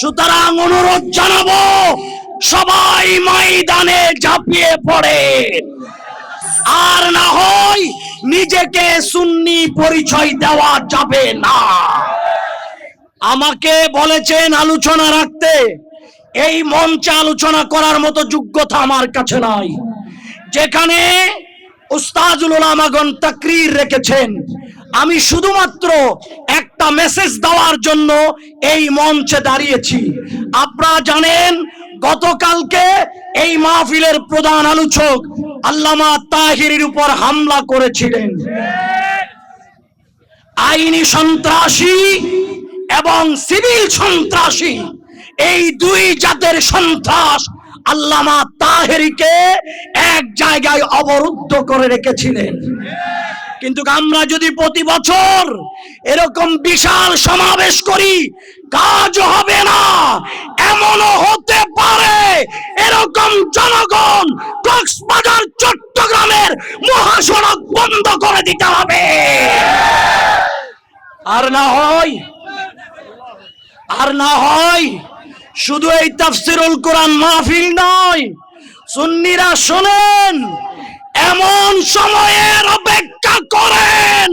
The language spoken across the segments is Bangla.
সুতরাং অনুরোধ জানাব, সবাই ময়দানে ঝাঁপিয়ে পড়ে। আর না হয় নিজেকে সুন্নি পরিচয় দেওয়া যাবে না। আমাকে বলেছেন আলোচনা রাখতে। এই মঞ্চে আলোচনা করার মতো যোগ্যতা আমার কাছে নাই। যেখানে উস্তাজুল উলামাগণ তাকরির রেখেছেন। আমি শুধুমাত্র একটা মেসেজ দেওয়ার জন্য এই মঞ্চে দাঁড়িয়েছি। আপনারা জানেন, গতকালকে এই মাহফিলের প্রধান আলোচক আল্লামা তাহিরের উপর হামলা করেছিলেন। আইনি সন্ত্রাসী এবং সিভিল সন্ত্রাসী, এই দুই জাতের সন্ত্রাস আল্লামা তাহেরিকে এক জায়গায় অবরুদ্ধ করে রেখেছিলেন। কিন্তু আমরা যদি প্রতি বছর এরকম বিশাল সমাবেশ করি, কাজ হবে না। এমনও হতে পারে এরকম জনগণ কক্সবাজার, চট্টগ্রামের মহাসড়ক বন্ধ করে দিতে হবে। আর না হয়, আর না হয়, শুধু এই তাফসিরুল কোরআন মাহফিল নয়, সুন্নিরা শোনেন এমন সময়ের অপেক্ষা করেন,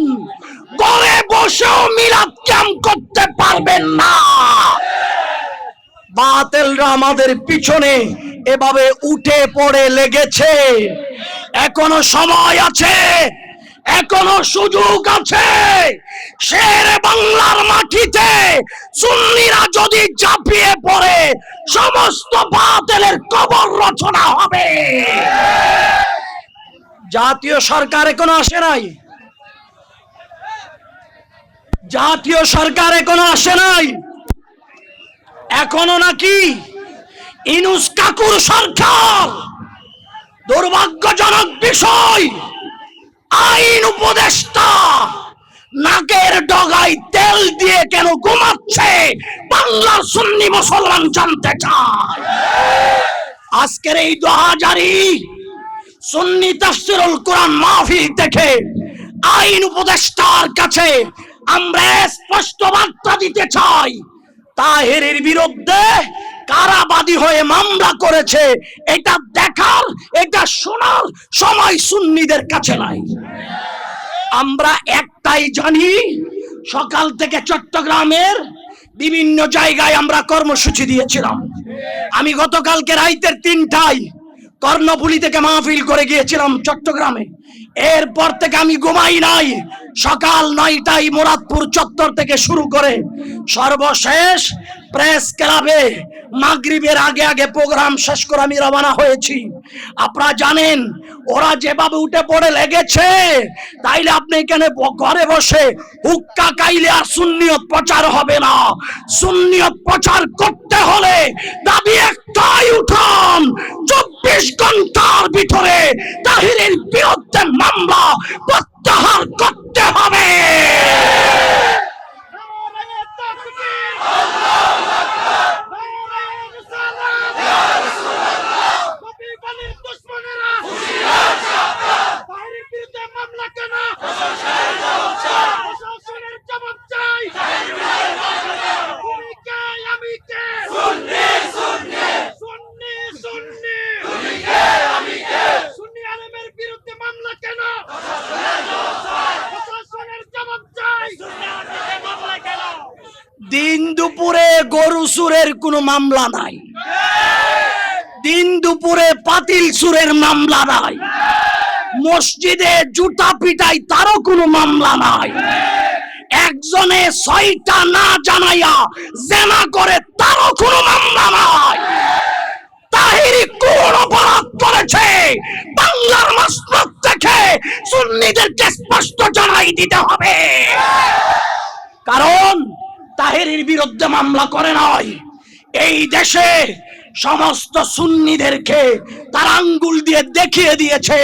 ঘরে বসেও মিলাদ ক্যাম করতে পারবেন না। বাতেলরা আমাদের পিছনে এভাবে উঠে পড়ে লেগেছে। এখনও সময় আছে, এখনও সুযোগ আছে। শের বাংলার মাটিতে সুন্নিরা যদি ঝাঁপিয়ে পড়ে, সমস্ত বাতেলের কবর রচনা হবে। জাতীয় সরকার এখনও আসে নাই। জাতীয় সরকার এখনও আসে নাই। এখনও নাকি ইনুস কাকুর সরকার দুর্ভাগ্যজনক বিষয়, আইন উপদেষ্টা নাকের ডগায় তেল দিয়ে কেন ঘুমাচ্ছে বাংলার সুন্নি মুসলমান জানতে চায়? আজকের এই দু হাজারই সুন্নি তাফসিরুল কোরআন মাহফিল দেখে আইন উপদেষ্টার কাছে আমরা স্পষ্ট বার্তা দিতে চাই। তাহেরের বিরুদ্ধে কারাবাদী হয়ে মামলা করেছে। এটা দেখার, এটা শোনার সময় সুন্নিদের কাছে নাই। আমরা একটাই জানি, সকাল থেকে চট্টগ্রামের বিভিন্ন জায়গায় আমরা কর্মসূচি দিয়েছিলাম। আমি গতকালকে রাইতের তিনটায় কর্ণফুলি থেকে মাহফিল করে গিয়েছিলাম চট্টগ্রামে। এরপর থেকে আমি ঘুমাই নাই। সকাল নয়টায় মুরাদপুর চত্বর থেকে শুরু করে সর্বশেষ প্রেস ক্লাবে মাগরিবের আগে আগে প্রোগ্রাম শেষ করে আমি রওনা হয়েছি। আপনারা জানেন, ওরা যেভাবে উঠে পড়ে লেগেছে, তাইলে আপনি এখানে ঘরে বসে হুক্কা কাইলে আর সুন্নিয়ত প্রচার হবে না। সুন্নিয়ত প্রচার করতে হলে দাবি একটাই, উঠান। চব্বিশ ঘণ্টার ভিতরে তাহিরের বিরুদ্ধে মামলা প্রত্যাহার করতে হবে। বিরুদ্ধে মামলা কেন প্রশাসনের জবাব চাই মামলা কেন দিন দুপুরে গরু সুরের কোনো মামলা নাই। দিন দুপুরে পাতিল সুরের মামলা নাই। মসজিদে জুতা পিটাই তারও কোনো মামলা নাই। একজনে ছয়টা না জানাইয়া জেনা করে তারও কোনো মামলা নাই। তাহিরি কোন অপরাধ করেছে? বাংলার মাসরত থেকে সুন্নিদেরকে স্পষ্ট জানাই দিতে হবে। কারণ তাহেরির বিরুদ্ধে মামলা করে নয় এই দেশে সমস্ত সুন্নিদেরকে তার আঙ্গুল দিয়ে দেখিয়ে দিয়েছে।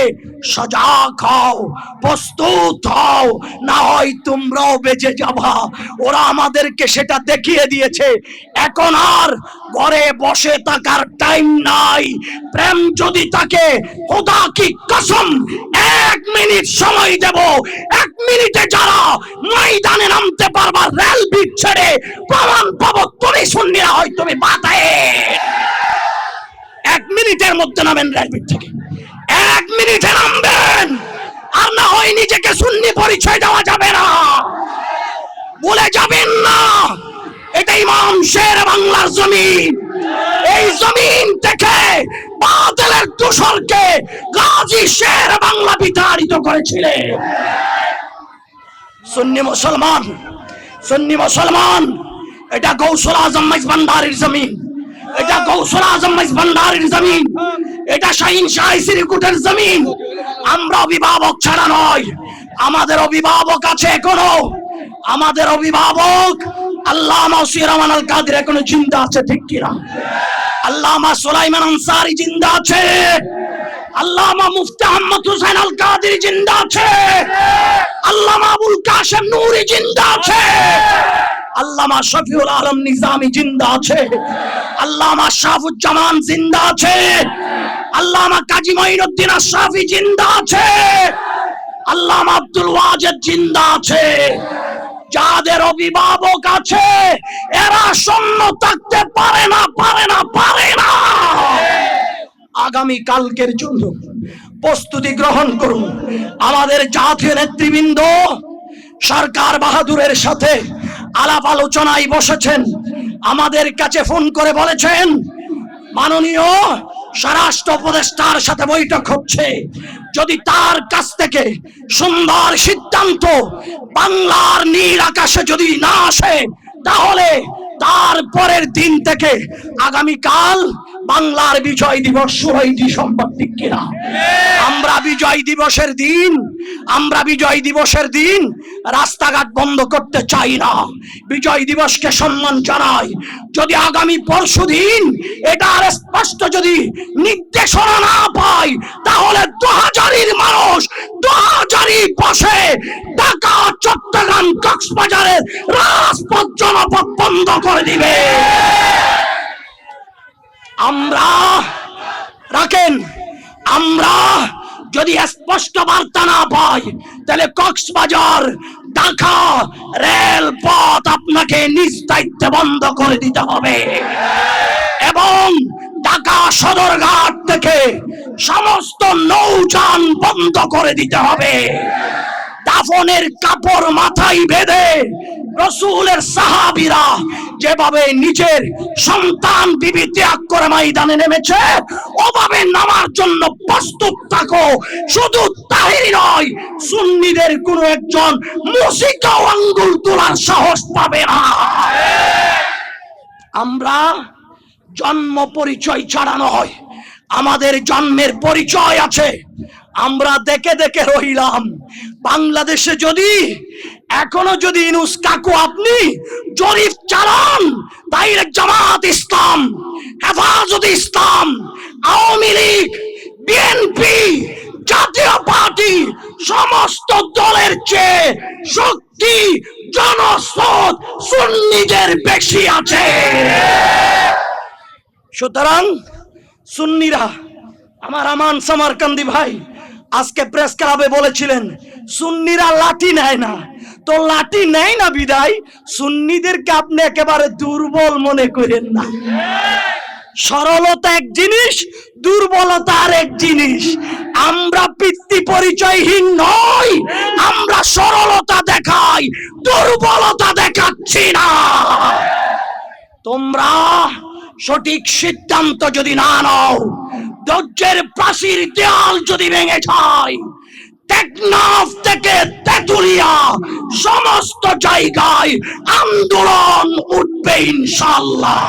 সজা খাও প্রস্তুত হও, না হয় তোমরাও বেঁচে যাবা। ওরা আমাদেরকে সেটা দেখিয়ে দিয়েছে। এখন আর ঘরে বসে থাকার টাইম নাই। প্রেম যদি তাকে খোদা কি কসম? এক মিনিট সময় দেব। এক মিনিটে যারা ময়দানে নামতে পারবা, রেল বিট ছেড়ে প্রমাণ পাবো, তুমি শুননিরা হয় তুমি বাতায়। এক মিনিটের মধ্যে নামেন রেল বিট থেকে। এক মিনিটে নামবেন আর না হয় নিজেকে সুন্নি পরিচয় দেওয়া যাবে না। বলে যাবেন না। এটা ইমাম শের বাংলার জমিন। এই জমিন থেকে বাদলের তুষরকে গাজী শের বাংলা বিতাড়িত করেছিলেন সুন্নি মুসলমান সুন্নি মুসলমান, এটা গৌসুল আজম ভান্ডারের জমিন। এটা গৌসুল আজম ভান্ডারের জমিন। এটা শাহিন শাহী সিরিকুটের জমিন। আমরা অভিভাবক ছাড়া নয়। আমাদের অভিভাবক আছে এখনও। আমাদের অভিভাবক সিরামান আল এখনও জিন্দা আছে, ঠিক আনসারি জিন্দা আছে। আল জিন্দা আছে। জিন্দা আছে। আল্লামা শফিউল আলম নিজামি জিন্দা আছে। আল্লামা শাহুজ্জামান জিন্দা আছে। আল্লামা কাজী মঈনুদ্দিন আশরাফি জিন্দা আছে। আল্লামা আব্দুল ওয়াজেদ জিন্দা আছে। যাদের অভিভাবক আছে, এরা শূন্য থাকতে পারে না পারে না পারে না। আগামী কালকের জন্য প্রস্তুতি গ্রহণ করুন। আমাদের জাতীয় নেতৃবৃন্দ, সরকার বাহাদুরের সাথে আলাপ আলোচনায় বসেছেন। আমাদের কাছে ফোন করে বলেছেন, মাননীয় স্বরাষ্ট্র উপদেষ্টার সাথে বৈঠক হচ্ছে। যদি তার কাছ থেকে সুন্দর সিদ্ধান্ত বাংলার নীল আকাশে যদি না আসে, তাহলে তারপরের দিন থেকে আগামীকাল বাংলার বিজয় দিবস শুরুই ডিসেম্বর ঠিক কিনা? আমরা বিজয় দিবসের দিন, আমরা বিজয় দিবসের দিন রাস্তাঘাট বন্ধ করতে চাই না। বিজয় দিবসকে সম্মান জানাই। যদি আগামী পরশু দিন এটা আর স্পষ্ট যদি নির্দেশনা না পাই, তাহলে দু হাজারির মানুষ দু হাজারি বসে ঢাকা, চট্টগ্রাম, কক্সবাজারের রাজপথ জনপথ বন্ধ করে দিবে। আমরা রাখেন, আমরা যদি স্পষ্ট বার্তা না পাই, তাহলে কক্সবাজার, ঢাকা রেলপথ আপনাকে নিজ দায়িত্বে বন্ধ করে দিতে হবে। এবং ঢাকা সদরঘাট থেকে সমস্ত নৌযান বন্ধ করে দিতে হবে। দাফনের কাপড় মাথায় বেঁধে রসুলের সাহাবিরা যেভাবে নিজের সন্তান বিবি ত্যাগ করে ময়দানে নেমেছে, ওভাবে নামার জন্য প্রস্তুত থাকো। শুধু তাই নয়, সুন্নিদের কোন একজন মুসিকাও আঙ্গুল তোলার সাহস পাবে না। আমরা জন্ম পরিচয় ছাড়া নয়, আমাদের জন্মের পরিচয় আছে। আমরা দেখে দেখে রইলাম। বাংলাদেশে যদি, এখনও যদি ইনুস কাকু আপনি জরিপ চালান তাইলে জামাত ইসলাম, হেফাজত ইসলাম, আওয়ামী লীগ, বিএনপি, জাতীয় পার্টি, সমস্ত দলের চেয়ে শক্তি, জনস্রোত সুন্নিদের বেশি আছে। সুতরাং সুন্নিরা, আমার আমান সামারকান্দি ভাই আজকে প্রেস ক্লাবে বলেছিলেন, সুন্নিরা লাঠি নেয় না। তো লাঠি নেয় না বিদায়, সুন্নিদেরকে আপনি একেবারে দুর্বল মনে করেন না। সরলতা এক জিনিস, দুর্বলতা আর এক জিনিস। আমরা পিতৃ পরিচয়হীন নই, আমরা সরলতা দেখাই, দুর্বলতা দেখাচ্ছি না। তোমরা সঠিক সিদ্ধান্ত যদি না নাও ধৈর্যের প্রাচীর দেয়াল যদি ভেঙে যায় টেকনাফ থেকে তেতুলিয়া সমস্ত জায়গায় আন্দোলন উঠবে ইনশাল্লাহ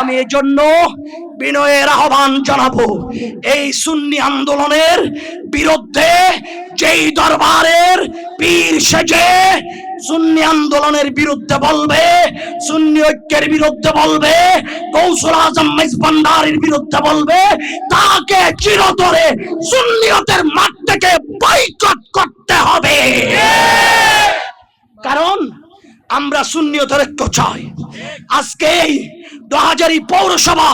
আমি এজন্য বিনয়ের আহ্বান জানাব। এই সুন্নি আন্দোলনের বিরুদ্ধে যেই দরবারের পীর সেজে সুন্নি আন্দোলনের বিরুদ্ধে বলবে সুন্নি ঐক্যের বিরুদ্ধে বলবে গৌসুল আজম মেজবান্ডারির বিরুদ্ধে বলবে তাকে চিরতরে সুন্নিয়তের মাঠ থেকে বয়কট করতে হবে। কারণ আমরা সুন্নিয়তের ঐক্য চাই। আজকে এই দোহাজারি পৌরসভা,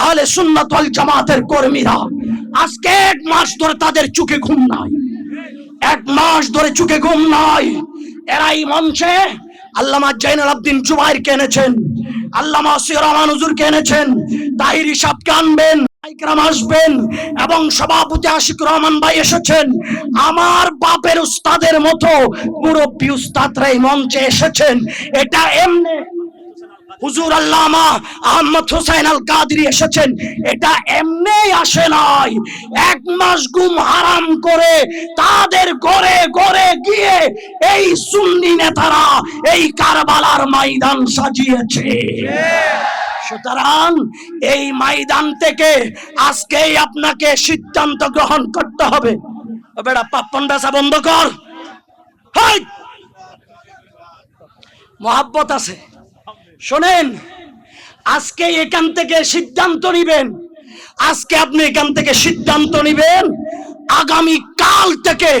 আহলে সুন্নাত ওয়াল জামাতের কর্মীরা আজকে এক মাস ধরে তাদের চোখে ঘুম নাই। এক মাস ধরে চোখে ঘুম নাই। এরা এই মঞ্চে আল্লামা জাইনুল আব্দিন জুবাইর কেনেছেন আল্লামা সির রহমান হুজুর কেনেছেন তাহির হিসাবকে আনবেন আসবেন এবং সভাপতি আশিক রহমান ভাই এসেছেন। আমার বাপের উস্তাদের মতো মুরব্বী উস্তাদরা এই মঞ্চে এসেছেন। এটা এমনি হুজুর আল্লামা আহমদ হোসেন আল কাদরি এসেছেন। এটা এমনি আসে নাই। এক মাস গুম হারাম করে তাদের ঘরে ঘরে গিয়ে এই সুন্নি নেতারা এই কারবালার ময়দান সাজিয়েছে। সুতরাং এই ময়দান থেকে আজকেই আপনাকে সিদ্ধান্ত গ্রহণ করতে হবে। বেটা পাপ্পন বেচা বন্ধ কর। মহাব্বত আছে। শোনেন, আজকে এখান থেকে সিদ্ধান্ত নিবেন। আজকে আপনি এখান থেকে সিদ্ধান্ত নিবেন, আগামী কাল থেকে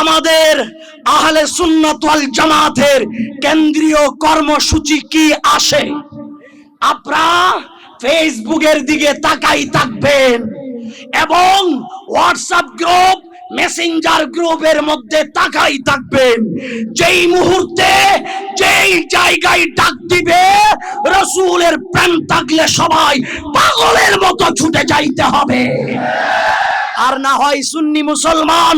আমাদের আহলে সুন্নাত ওয়াল জামাতের কেন্দ্রীয় কর্মসূচি কি আসে? আপনারা ফেসবুকের দিকে তাকাই থাকবেন এবং হোয়াটসঅ্যাপ গ্রুপ, মেসেঞ্জার গ্রুপের মধ্যে তাকাই থাকবেন। যেই মুহূর্তে, যেই জায়গায় ডাক দিবে, রসুলের প্রেম থাকলে সবাই পাগলের মতো ছুটে যাইতে হবে। আর না হয় সুন্নি মুসলমান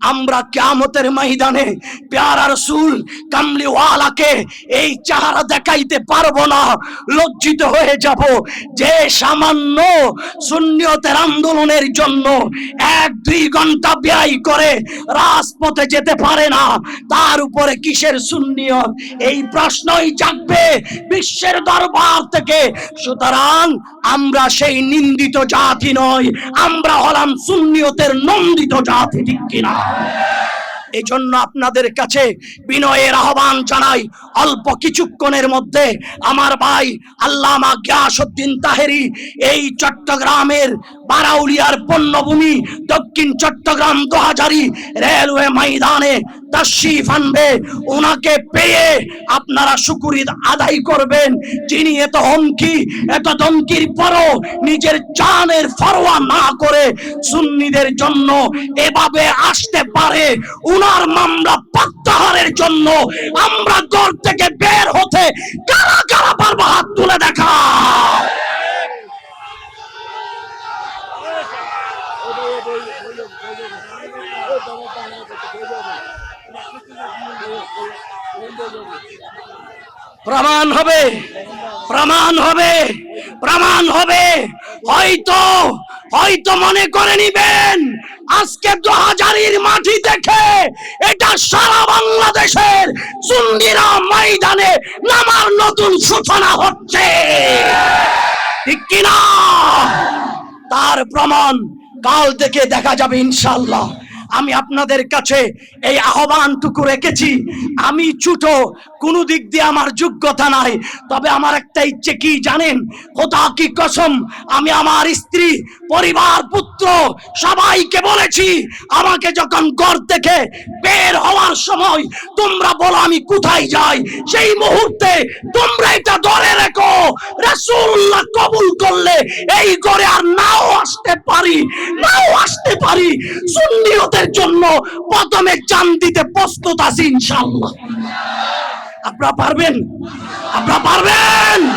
আমরা কিয়ামতের ময়দানে প্যারা রসুল, কামলিওয়ালাকে এই চেহারা দেখাইতে পারব না, লজ্জিত হয়ে যাব। যে সামান্য সুন্নিয়তের আন্দোলনের জন্য এক দুই ঘণ্টা ব্যয় করে রাজপথে যেতে পারে না, তার উপরে কিসের সুন্নিয়ত? এই প্রশ্নই জাগবে বিশ্বের দরবার থেকে। সুতরাং আমরা সেই নিন্দিত জাতি নয় আমরা হলাম সুন্নিয়তের নন্দিত জাতি, ঠিক কিনা? এই জন্য আপনাদের কাছে বিনয়ের আহ্বান জানাই, অল্প কিছুক্ষণের মধ্যে আমার ভাই আল্লামা গিয়াসউদ্দিন তাহেরি এই চট্টগ্রামের বারাউলিয়ার পণ্যভূমি দক্ষিণ চট্টগ্রাম দোহাজারি রেলওয়ে ময়দানে তশরিফ আনবে ওনাকে পেয়ে আপনারা শুকুরিদ আদায় করবেন। যিনি এত হুমকি এত ধমকির পরও নিজের জানের ফরোয়া না করে সুন্নিদের জন্য এভাবে আসতে পারে, উনার মামলা প্রত্যাহারের জন্য আমরা ঘর থেকে বের হতে কারা কারা পারব হাত তুলে দেখা প্রমাণ হবে প্রমাণ হবে প্রমাণ হবে। হয়তো হয়তো মনে করে নিবেন, আজকে দু হাজারের মাটি দেখে এটা সারা বাংলাদেশের সুন্দিরা ময়দানে নামার নতুন সূচনা হচ্ছে। ঠিক কিনা? তার প্রমাণ কাল থেকে দেখা যাবে ইনশাল্লাহ আমি আপনাদের কাছে এই আহ্বানটুকু রেখেছি। আমি ছোট, কোনো দিক দিয়ে আমার যোগ্যতা নাই। তবে আমার একটা ইচ্ছে কি জানেন? খোদা কি কসম, আমি আমার স্ত্রী, পরিবার, পুত্র সবাইকে বলেছি, আমাকে যখন ঘর থেকে বের হওয়ার সময় তোমরা বলো আমি কোথায় যাই, সেই মুহূর্তে তোমরা এটা ধরে রেখো। রাসূলুল্লাহ কবুল করলে এই ঘরে আর নাও আসতে পারি, নাও আসতে পারি। সুন্নিয়তের জন্য প্রথমে চান দিতে প্রস্তুত আছি ইনশাআল্লাহ। আপনারা পারবেন? আপনারা পারবেন?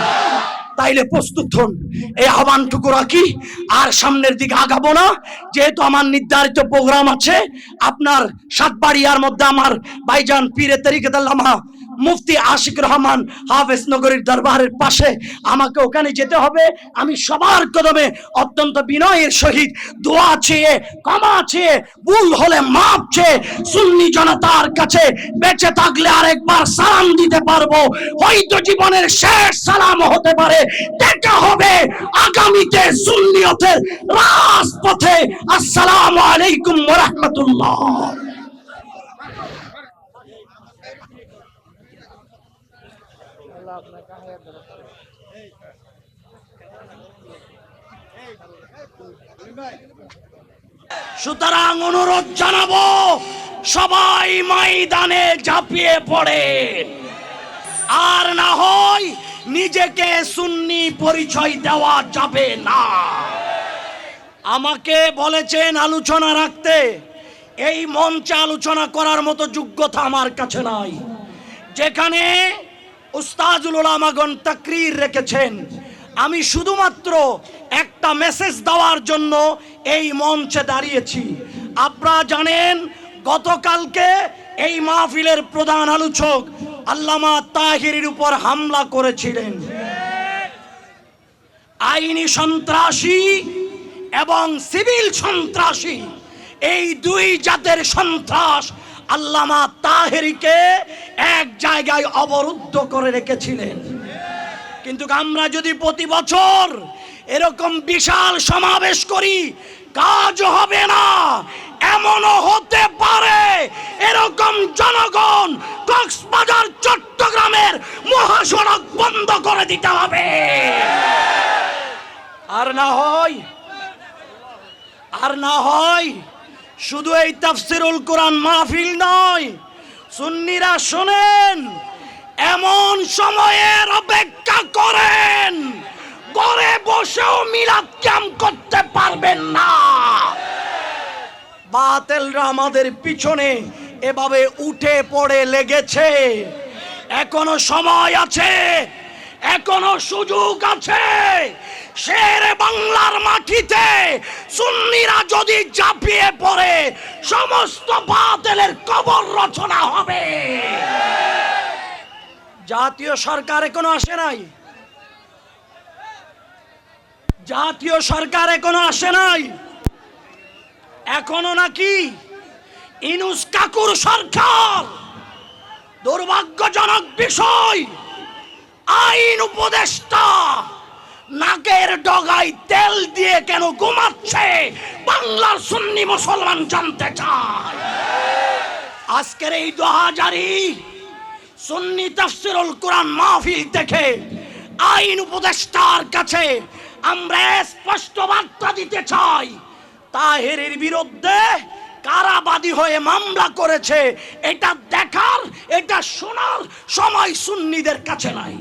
তাইলে প্রস্তুত হন। এই আহ্বানটুকু রাখি। আর সামনের দিকে আগাবো না। যেহেতু আমার নির্ধারিত প্রোগ্রাম আছে, আপনার সাতবাড়িয়ার মধ্যে আমার ভাইজান পীরে তরিকতাল্লামা মুফতি আশিক রহমান হাফেজ নগরীর দরবারের পাশে। আমাকে ওখানে যেতে হবে। আমি সবার কদমে অত্যন্ত বিনয়ের সহিত দোয়া চেয়ে, ক্ষমা চেয়ে, ভুল হলে মাপ চেয়ে সুন্নি জনতার কাছে বেঁচে থাকলে আরেকবার সালাম দিতে পারব। হয়তো জীবনের শেষ সালাম হতে পারে। দেখা হবে আগামীতে সুন্নিয়তের রাজপথে। আসসালামু আলাইকুম রাহমাতুল্লাহ। সুতরাং অনুরোধ জানাব, সবাই ময়দানে ঝাঁপিয়ে পড়ে। আর না হয় নিজেকে সুন্নি পরিচয় দেওয়া যাবে না। আমাকে বলেছেন আলোচনা রাখতে। এই মঞ্চে আলোচনা করার মতো যোগ্যতা আমার কাছে নাই। যেখানে উস্তাজুল ওলামাগণ তাকরির রেখেছেন। আমি শুধুমাত্র একটা মেসেজ দেওয়ার জন্য এই মঞ্চে দাঁড়িয়েছি। আপনারা জানেন, গতকালকে এই মাহফিলের প্রধান আলোচক আল্লামা তাহিরের উপর হামলা করেছিলেন। আইনি সন্ত্রাসী এবং সিভিল সন্ত্রাসী, এই দুই জাতের সন্ত্রাস আল্লামা তাহেরিকে এক জায়গায় অবরুদ্ধ করে রেখেছিলেন। কিন্তু আমরা যদি প্রতি বছর এরকম বিশাল সমাবেশ করি, কাজ হবে না। এমনও হতে পারে এরকম জনগণ কক্সবাজার, চট্টগ্রামের মহাসড়ক বন্ধ করে দিতে হবে। আর না হয়, আর না হয়, শুধু এই তাফসিরুল কোরআন মাহফিল নয়, সুন্নিরা শোনেন এমন সময়ের অপেক্ষা করেন ঘরে বসেও মিলাদ ক্যাম্প করতে পারবেন না। বাতেলরা আমাদের পিছনে এভাবে উঠে পড়ে লেগেছে। এখনও সময় আছে এখনও সুযোগ আছে। শের বাংলার মাটিতে সুন্নিরা যদি ঝাঁপিয়ে পড়ে সমস্ত বাতেলের কবর রচনা হবে। জাতীয় সরকার এখনও আসে নাই? জাতীয় সরকার এখনও আসে নাই? এখনও নাকি ইনুস কাকুর সরকার দুর্ভাগ্যজনক বিষয়, আইন উপদেষ্টা নাকের ডগায় তেল দিয়ে কেন ঘুমাচ্ছে? বাংলার সুন্নি মুসলমান জানতে চায়। আজকের এই দু হাজারই সুন্নি তাফসিরুল কোরআন মাহফিল দেখে আইন উপদেষ্টার কাছে আমরা স্পষ্ট বার্তা দিতে চাই। তাহেরের বিরুদ্ধে কারাবাদী হয়ে মামলা করেছে। এটা দেখার, এটা শোনার সময় সুন্নিদের কাছে নাই।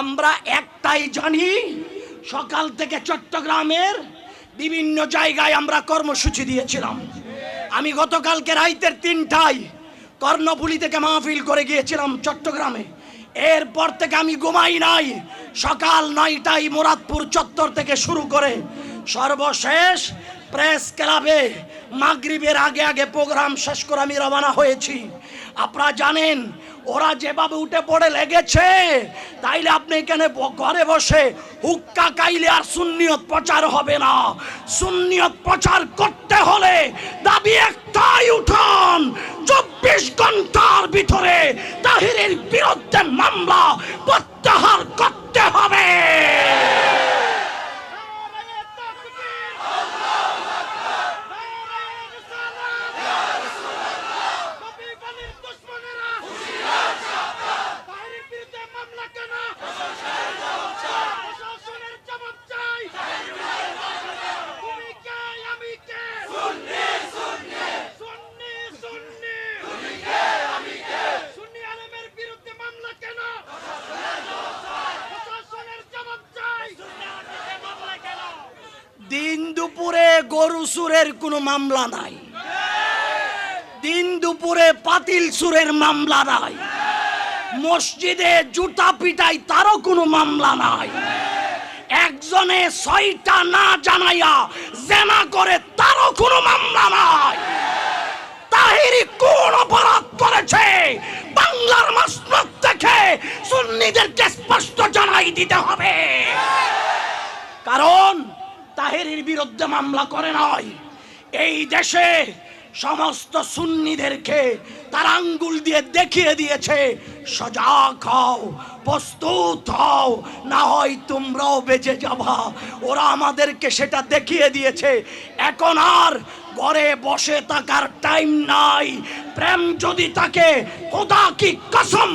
আমরা একটাই জানি, সকাল থেকে চট্টগ্রামের বিভিন্ন জায়গায় আমরা কর্মসূচি দিয়েছিলাম। আমি গতকালকে রাইতের তিনটায় কর্ণফুলি থেকে মাহফিল করে গিয়েছিলাম চট্টগ্রামে? এরপর থেকে আমি ঘুমাই নাই। সকাল নয়টায় মুরাদপুর চত্বর থেকে শুরু করে সর্বশেষ প্রেস ক্লাবে মাগরিবের আগে আগে প্রোগ্রাম শেষ করে আমি রওনা হয়েছি। আপনারা জানেন, ওরা যেভাবে উঠে পড়ে লেগেছে, তাইলে আপনি এখানে ঘরে বসে হুক্কা কাইলে আর সুন্নিয়ত প্রচার হবে না। সুন্নিয়ত প্রচার করতে হলে দাবি একটাই, উঠান। চব্বিশ ঘণ্টার ভিতরে তাহিরের বিরুদ্ধে মামলা প্রত্যাহার করতে হবে নারায়ে তাকবীর নারায়ে রিসালাত কবি বলির দুশমনেরা তাহরির বিরুদ্ধে মামলা কেন প্রশাসনের জবাব চাই তুমি কে আমি কে সুন্নি সুন্নি সুন্নি সুন্নি তুমি কে আমি কে সুন্নি আলেমের বিরুদ্ধে মামলা কেন প্রশাসনের জবাব চাই সুন্নি আলেমের মামলা কেন দিন দুপুরে সুরের কোনো মামলা নাই। দিন দুপুরে পাতিল সুরের মামলা নাই। মসজিদে জুতা পিটাই তারও কোনো মামলা নাই। একজনে ছয়টা না জানাইয়া জেনা করে তারও কোনো মামলা নাই। তাহিরি কোন অপরাধ করেছে? বাংলার মাসনদ থেকে সুন্নিদেরকে স্পষ্ট জানাই দিতে হবে। কারণ তাহেরির বিরুদ্ধে মামলা করে নয় এই দেশে সমস্ত সুন্নিদেরকে তার আঙ্গুল দিয়ে দেখিয়ে দিয়েছে সজাগ হও, প্রস্তুত হও, না হয় তোমরাও বেঁচে যাবা। ওরা আমাদেরকে সেটা দেখিয়ে দিয়েছে। এখন আর ঘরে বসে থাকার টাইম নাই। প্রেম যদি তাকে খোদা কি কসম?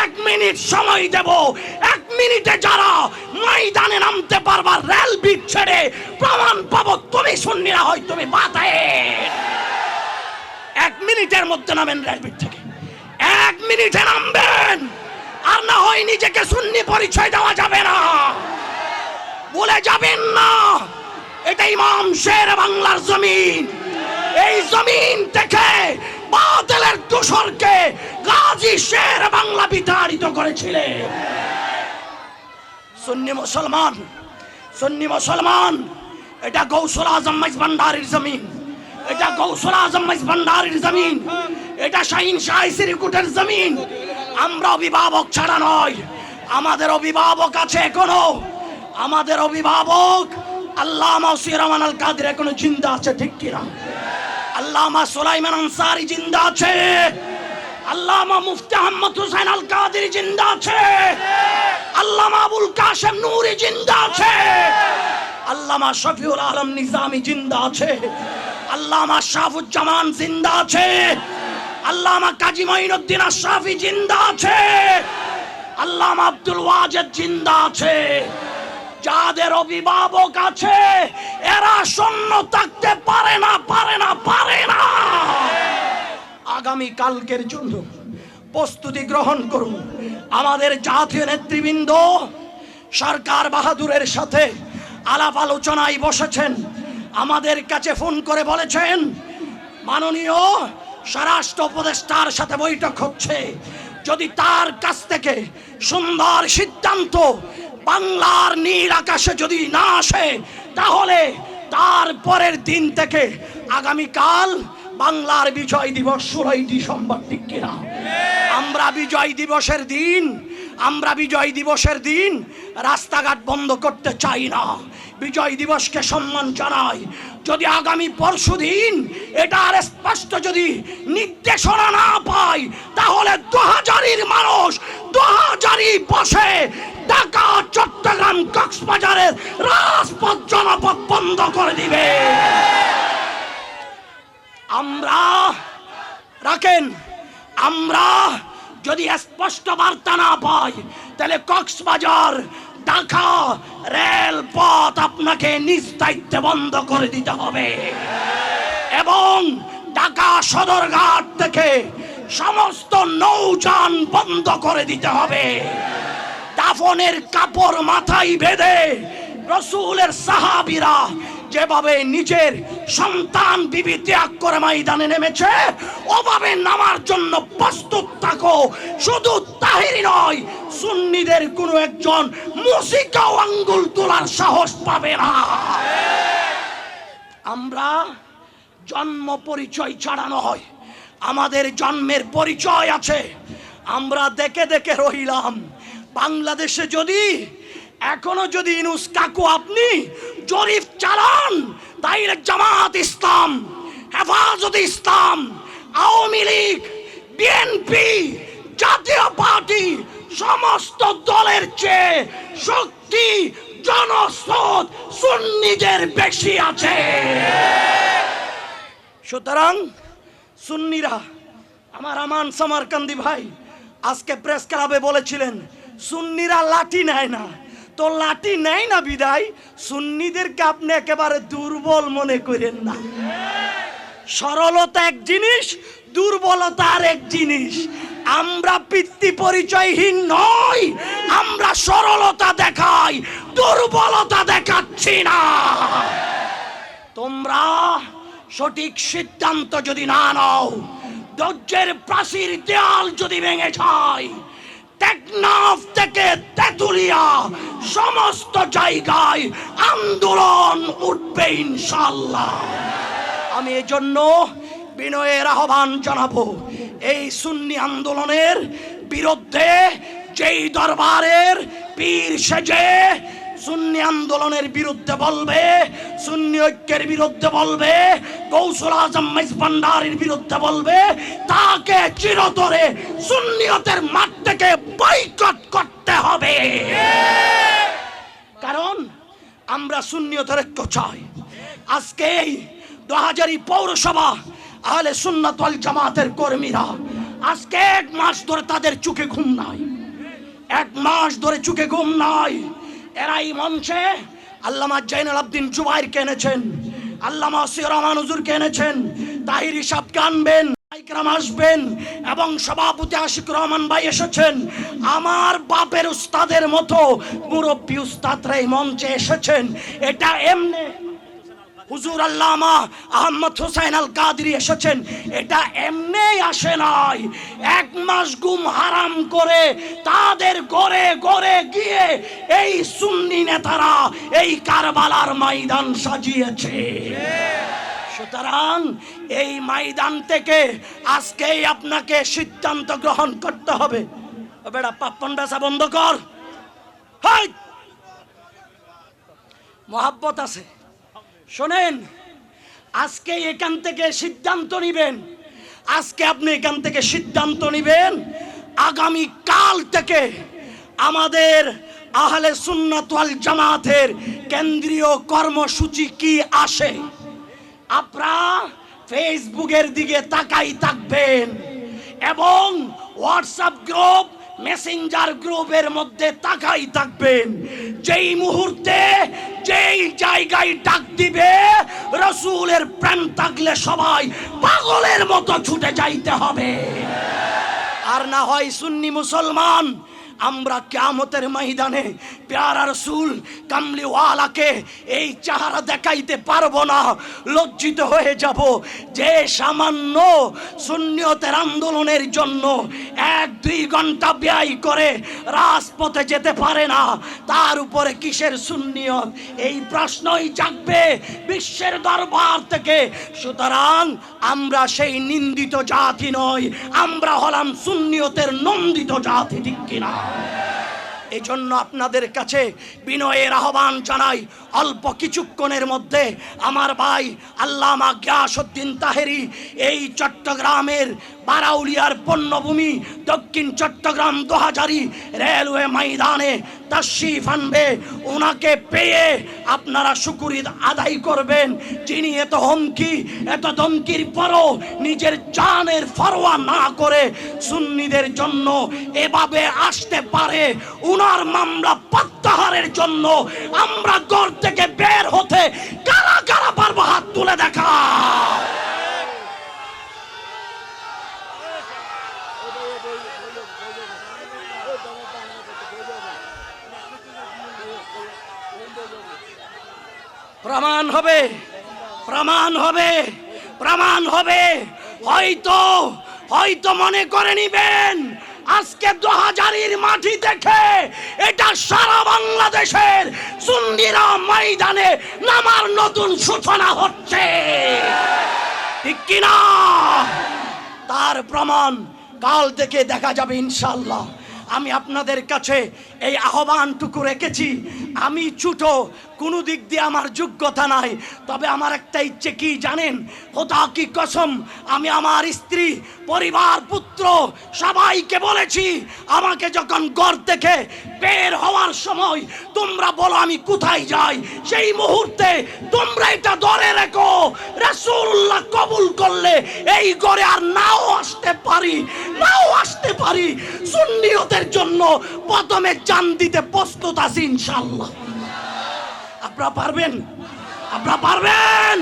এক মিনিট সময় দেব। এক মিনিটে যারা ময়দানে নামতে পারবা, রেল বিট ছেড়ে প্রমাণ পাবো। তুমি সুন্নিরা হয়, তুমি বাতায় এক মিনিটের মধ্যে নামেন রেল বিট থেকে। এক মিনিটে নামবেন। আর না হয় নিজেকে সুন্নি পরিচয় দেওয়া যাবে না। বলে যাবেন না। এটা ইমাম শের বাংলার জমিন। এই জমিন থেকে বাতিলের দূষরকে গাজী শের বাংলা বিতাড়িত করেছিলেন সুন্নি মুসলমান সুন্নি মুসলমান, এটা গৌসুল আজম মাইজ ভান্ডারির জমিন। এটা গৌসুল আজম মাইজ ভান্ডারির জমিন। এটা শাহিন শাহ সিরিকুটের জমিন। আমরা অভিভাবক ছাড়া নয়। আমাদের অভিভাবক আছে এখনও। আমাদের অভিভাবক ওসির রহমান আল কাদের এখনও জিন্দা আছে, ঠিক কিনা? আল্লামা সুলাইমান আনসারি জিন্দা আছে। আল্লামা মুফতি আহমদ হুসাইন আল কাদের জিন্দা আছে। আল্লামা আবুল কাশেম নূরি জিন্দা আছে। আল্লামা শফিউল আলম নিজামি জিন্দা আছে। আল্লামা শাহুজ্জামান জিন্দা আছে। আল্লামা কাজী মঈনুদ্দিন আশরাফি জিন্দা আছে। আল্লামা আব্দুল ওয়াজেদ জিন্দা আছে। যাদের অভিভাবক আছে, এরা শূন্য থাকতে পারে না পারে না পারে না। আগামী কালকের জন্য প্রস্তুতি গ্রহণ করুন। আমাদের জাতীয় নেতৃবৃন্দ সরকার বাহাদুরের সাথে আলাপ আলোচনায় বসেছেন। আমাদের কাছে ফোন করে বলেছেন, মাননীয় স্বরাষ্ট্র উপদেষ্টার সাথে বৈঠক হচ্ছে। যদি তার কাছ থেকে সুন্দর সিদ্ধান্ত বাংলার নীল আকাশে যদি না আসে, তাহলে তার পরের দিন থেকে আগামীকাল বাংলার বিজয় দিবস ষোলোই ডিসেম্বর, ঠিক কিনা? আমরা বিজয় দিবসের দিন, আমরা বিজয় দিবসের দিন রাস্তাঘাট বন্ধ করতে চাই না। বিজয় দিবসকে সম্মান জানাই। যদি আগামী পরশু দিন এটার স্পষ্ট যদি নির্দেশনা না পাই তাহলে দু হাজারির মানুষ দু হাজারি বসে ঢাকা, চট্টগ্রাম, কক্সবাজারের রাজপথ জনপথ বন্ধ করে দিবে। আমরা রাখেন, আমরা যদি স্পষ্ট বার্তা না পাই, তাহলে কক্সবাজার ঢাকা রেলপথ আপনাকে নিজ দায়িত্বে বন্ধ করে দিতে হবে। এবং ঢাকা সদরঘাট থেকে সমস্ত নৌযান বন্ধ করে দিতে হবে। দাফনের কাপড় মাথায় বেঁধে রসুলের সাহাবিরা যেভাবে নিজের সন্তান বিবি ত্যাগ করে ময়দানে নেমেছে, ওভাবে নামার জন্য প্রস্তুত থাকো। শুধু তাহিরি নয়, সুন্নিদের কোনো একজন মুসিকাও আঙ্গুল তোলার সাহস পাবে না। আমরা জন্ম পরিচয় ছাড়ানো হয় আমাদের জন্মের পরিচয় আছে। আমরা দেখে দেখে রইলাম বাংলাদেশে যদি এখনও যদি ইনুস কাকু আপনি জরিপ চালান, তাইলে জামাত ইসলাম, হেফাজত ইসলাম, আওয়ামী লীগ, বিএনপি, জাতীয় পার্টি, সমস্ত দলের চেয়ে শক্তি, জনস্রোত সুন্নিদের বেশি আছে। সুতরাং সুন্নিরা, আমার আমান সামারকান্দি ভাই, আজকে প্রেস ক্লাবে বলেছিলেন, সুন্নিরা লাঠি নেয় না। তো লাঠি নেয় না বিদায়? সুন্নিদেরকে আপনি একেবারে দুর্বল মনে করেন না। সরলতা এক জিনিস, দুর্বলতা আর এক জিনিস। আমরা পিতৃ পরিচয়হীন নই, আমরা সরলতা দেখাই, দুর্বলতা দেখাচ্ছি না। তোমরা সঠিক সিদ্ধান্ত যদি না নাও, ধৈর্যের প্রাচীর দেয়াল যদি ভেঙে যায়, টেকনাফ থেকে তেতুলিয়া সমস্ত জায়গায় আন্দোলন উঠবে ইনশাল্লাহ আমি এজন্য বিনয়ের আহ্বান জানাব, এই সুন্নি আন্দোলনের বিরুদ্ধে যেই দরবারের পীর সেজে সুন্নি আন্দোলনের বিরুদ্ধে বলবে, সুন্নি ঐক্যের বিরুদ্ধে বলবে কৌশল আজম ভান্ডারির বিরুদ্ধে বলবে, তাকে চিরতরে সুন্নিয়তের মাঠ থেকে বয়কট করতে হবে। কারণ আমরা সুন্নিয়তের ঐক্য চাই। আজকে এই দোহাজারি পৌরসভা, আহলে সুন্নাত ওয়াল জামাতের কর্মীরা আজকে এক মাস ধরে তাদের চোখে ঘুম নাই। এক মাস ধরে চোখে ঘুম নাই। এরাই মঞ্চে আল্লামা জাইনাল আব্দিন জুবাইর কেনেছেন আল্লামা সির রহমান হুজুর কেনেছেন তাহির হিসাব আনবেন। আসবেন এবং সভাপতি আশিক রহমান ভাই এসেছেন। আমার বাপের উস্তাদের মতো মুরব্বী উস্তাদরা এই মঞ্চে এসেছেন। এটা এমনি হুজুর আল্লামা আহমদ হোসেন আল কাদরি এসেছেন। এটা এমনি আসে নাই। এক মাস গুম হারাম করে তাদের গড়ে গড়ে গিয়ে এই সুন্নি নেতারা এই কারবালার ময়দান সাজিয়েছে। সুতরাং এই ময়দান থেকে আজকেই আপনাকে সিদ্ধান্ত গ্রহণ করতে হবে। বেটা পাপ্পন বেচা বন্ধ কর। মহাব্বত আছে। শোনেন, আজকে এখান থেকে সিদ্ধান্ত নিবেন। আজকে আপনি এখান থেকে সিদ্ধান্ত নিবেন, আগামী কাল থেকে আমাদের আহলে সুন্নাত ওয়াল জামাতের কেন্দ্রীয় কর্মসূচি কি আসে? আপনারা ফেসবুকের দিকে তাকাই থাকবেন এবং হোয়াটসঅ্যাপ গ্রুপ, মেসেঞ্জার গ্রুপের মধ্যে তাকাই থাকবেন। যেই মুহূর্তে, যেই জায়গায় ডাক দিবে, রসুলের প্রেম থাকলে সবাই পাগলের মতো ছুটে যাইতে হবে। আর না হয় সুন্নি মুসলমান আমরা কেয়ামতের ময়দানে প্যারা রসুল, কামলিওয়ালাকে এই চেহারা দেখাইতে পারব না, লজ্জিত হয়ে যাব। যে সামান্য শূন্যতের আন্দোলনের জন্য এক দুই ঘণ্টা ব্যয় করে রাজপথে যেতে পারে না, তার উপরে কিসের শূন্যত এই প্রশ্নই জাগবে বিশ্বের দরবার থেকে। সুতরাং আমরা সেই নিন্দিত জাতি নয় আমরা হলাম শূন্যতের নন্দিত জাতি, ঠিক কিনা? এই জন্য আপনাদের কাছে বিনয়ের আহ্বান জানাই, অল্প কিছুক্ষণের মধ্যে আমার ভাই আল্লামা গিয়াসুদ্দিন তাহেরি এই চট্টগ্রামের বারাউলিয়ার পণ্যভূমি দক্ষিণ চট্টগ্রাম দোহাজারি রেলওয়ে ময়দানে তশরিফ আনবে ওনাকে পেয়ে আপনারা শুকুরি আদায় করবেন। যিনি এত হুমকি, এত ধমকির পরও নিজের জানের ফরোয়া না করে সুন্নিদের জন্য এভাবে আসতে পারে, উনার মামলা প্রত্যাহারের জন্য আমরা ঘর থেকে বের হতে কারা কারা পারব হাত তুলে দেখা প্রমাণ হবে প্রমাণ হবে প্রমাণ হবে। হয়তো হয়তো মনে করে নিবেন, আজকে দু হাজারির মাটি দেখে এটা সারা বাংলাদেশের সুন্দিরা ময়দানে নামার নতুন সূচনা হচ্ছে। ঠিক কিনা? তার প্রমাণ কাল থেকে দেখা যাবে ইনশাল্লাহ আমি আপনাদের কাছে এই আহ্বানটুকু রেখেছি। আমি ছুটো কোনো দিক দিয়ে আমার যোগ্যতা নাই। তবে আমার একটা ইচ্ছে কি জানেন? হোতা কি কসম, আমি আমার স্ত্রী, পরিবার, পুত্র সবাইকে বলেছি, আমাকে যখন ঘর থেকে বের হওয়ার সময় তোমরা বলো আমি কোথায় যাই, সেই মুহূর্তে তোমরা এটা ধরে রেখো। রাসূলুল্লাহ কবুল করলে এই ঘরে আর নাও আসতে পারি, নাও আসতে পারি। সুন্নিয়তের জন্য প্রথমে জান দিতে প্রস্তুত আছি ইনশাল্লাহ আপনারা পারবেন? আপনারা পারবেন?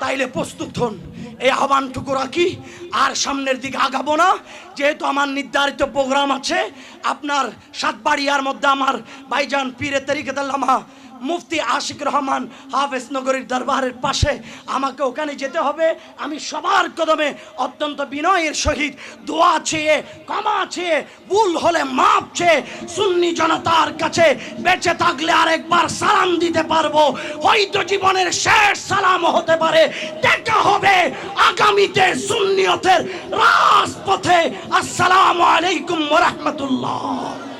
তাইলে প্রস্তুত হন। এই আহ্বানটুকু রাখি। আর সামনের দিকে আগাবো না। যেহেতু আমার নির্ধারিত প্রোগ্রাম আছে, আপনার সাতবাড়িয়ার মধ্যে আমার ভাইজান পীরে তরিকতাল্লামা মুফতি আশিক রহমান হাফেজ নগরীর দরবারের পাশে। আমাকে ওখানে যেতে হবে। আমি সবার কদমে অত্যন্ত বিনয়ের সহিত দোয়া চেয়ে, ক্ষমা চেয়ে, ভুল হলে মাপ চেয়ে সুন্নি জনতার কাছে বেঁচে থাকলে আরেকবার সালাম দিতে পারব। হয়তো জীবনের শেষ সালাম হতে পারে। দেখা হবে আগামীতে সুন্নিয়তের রাজপথে। আসসালামু আলাইকুম রহমতুল্লাহ।